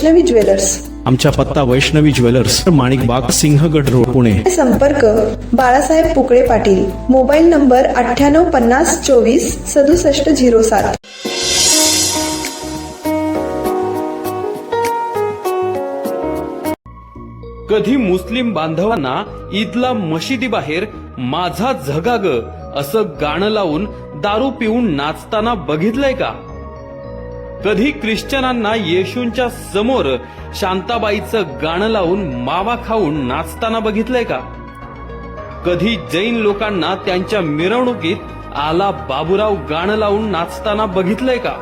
Jewellers. आमच्या पत्ता Vaishnavi jewellers Manikbaug Sinhagad road Pune. संपर्क बाळासाहेब पुकळे पाटील. मोबाईल नंबर अठ्ठ्याण्णव पन्नास चोवीस सदुसष्ट झिरो सात. कधी मुस्लिम बांधवांना ईदला मशिदीबाहेर माझा झगाग असं गाणं लावून दारू पिऊन नाचताना बघितलंय का? कधी ख्रिश्चनांना येशूंच्या समोर शांताबाईचं गाणं लावून मावा खाऊन नाचताना बघितलंय का? कधी जैन लोकांना त्यांच्या मिरवणुकीत आला बाबूराव गाणं लावून नाचताना बघितलंय का?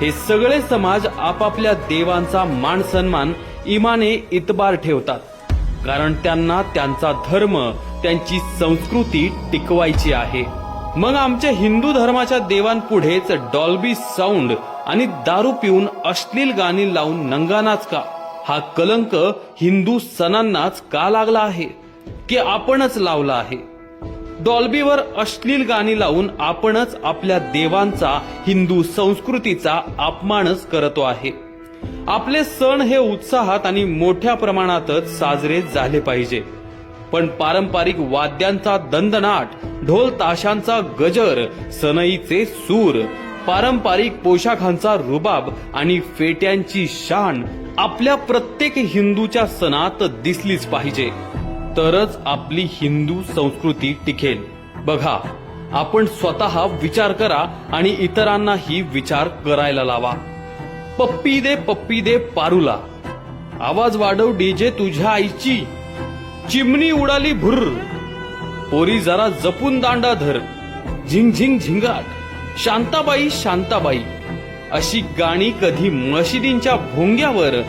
हे सगळे समाज आपापल्या देवांचा मान सन्मान इमाने इतबार ठेवतात. कारण त्यांना त्यांचा धर्म त्यांची संस्कृती टिकवायची आहे. मग आमच्या हिंदू धर्माच्या देवांपुढेच डॉल्बी साऊंड आणि दारू पिऊन अश्लील गाणी लावून नंगानाच का? हा कलंक हिंदू सणांनाच का लागला आहे? की आपणच लावला आहे? डॉल्बीवर अश्लील गाणी लावून आपणच आपल्या देवांचा हिंदू संस्कृतीचा अपमानच करतो आहे. आपले सण हे उत्साहात आणि मोठ्या प्रमाणातच साजरे झाले पाहिजे. पण पारंपरिक वाद्यांचा दंदनाट ढोल ताशांचा गजर सनईचे सूर पारंपरिक पोशाखांचा रुबाब आणि फेट्यांची शान आपल्या प्रत्येक हिंदूच्या सणात दिसलीच पाहिजे. तरच आपली हिंदू संस्कृती टिकेल. बघा आपण स्वतः विचार करा आणि इतरांनाही विचार करायला लावा. पप्पी दे पप्पी दे पारूला. आवाज वाढव डीजे तुझ्या आईची. चिमणी उडाली भुर्र. पोरी जरा जपून दांडा धर. झिंग झिंग झिंगाट. शांताबाई शांताबाई. अशी गाणी कधी मशिदींच्या भोंग्यावर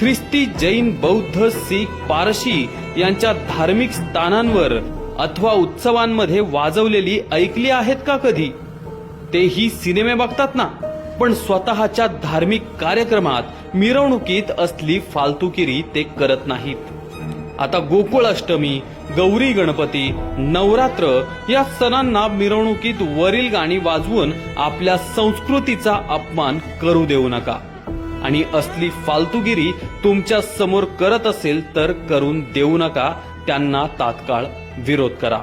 ख्रिस्ती जैन बौद्ध सिख पारशी यांच्या धार्मिक स्थानांवर अथवा उत्सवांमध्ये वाजवलेली ऐकली आहेत का कधी? तेही सिनेमे बघतात ना. पण स्वतःच्या धार्मिक कार्यक्रमात मिरवणुकीत असली फालतुगिरी ते करत नाहीत. आता गोकुळ अष्टमी गौरी गणपती नवरात्र या सणांना मिरवणुकीत वरील गाणी वाजवून आपल्या संस्कृतीचा अपमान करू देऊ नका. आणि असली फालतुगिरी तुमच्यासमोर करत असेल तर करून देऊ नका त्यांना तात्काळ विरोध करा.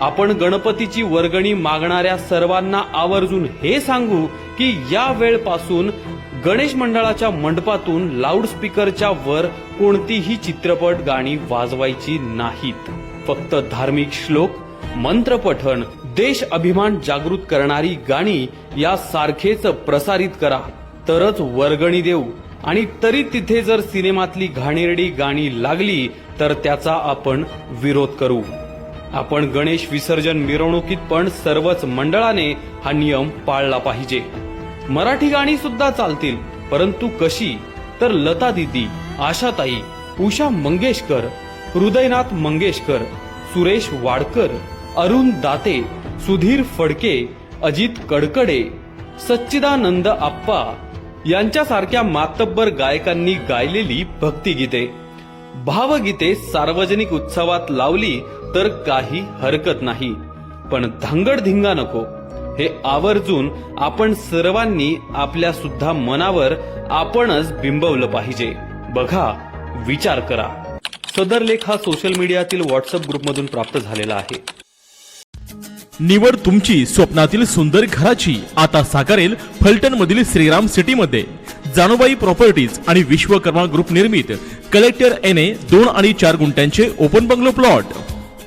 आपण गणपतीची वर्गणी मागणाऱ्या सर्वांना आवर्जून हे सांगू की या वेळपासून गणेश मंडळाच्या मंडपातून लाऊडस्पीकरच्या वर कोणतीही चित्रपट गाणी वाजवायची नाहीत. फक्त धार्मिक श्लोक मंत्रपठण देश अभिमान जागृत करणारी गाणी या सारखेच प्रसारित करा. तरच वर्गणी देऊ. आणि तरी तिथे जर सिनेमातली घाणेरडी गाणी लागली तर त्याचा आपण विरोध करू. आपण गणेश विसर्जन मिरवणुकीत पण सर्वच मंडळाने हा नियम पाळला पाहिजे. मराठी गाणी सुद्धा चालतील. परंतु कशी? तर लता दिदी आशाताई उषा मंगेशकर हृदयनाथ मंगेशकर सुरेश वाडकर अरुण दाते सुधीर फडके अजित कडकडे सच्चिदानंद आप्पा यांच्यासारख्या मातब्बर गायकांनी गायलेली भक्तिगीते. भावगीते सार्वजनिक उत्सवात लावली तर काही हरकत नाही. पण धांगडधिंगा नको. हे आवर्जून आपण सर्वांनी आपल्या सुद्धा मनावर आपणच बिंबवलं पाहिजे. बघा विचार करा. सदर लेख हा सोशल मीडियातील व्हॉट्सअप ग्रुपमधून प्राप्त झालेला आहे. निवड तुमची स्वप्नातील सुंदर घराची. आता साकारेल फलटण मधील श्रीराम सिटी मध्ये प्रॉपर्टीज आणि विश्वकर्मा ग्रुप निर्मित. कलेक्टर एन ए दोन आणि चार गुंठ्यांचे ओपन बंगलो प्लॉट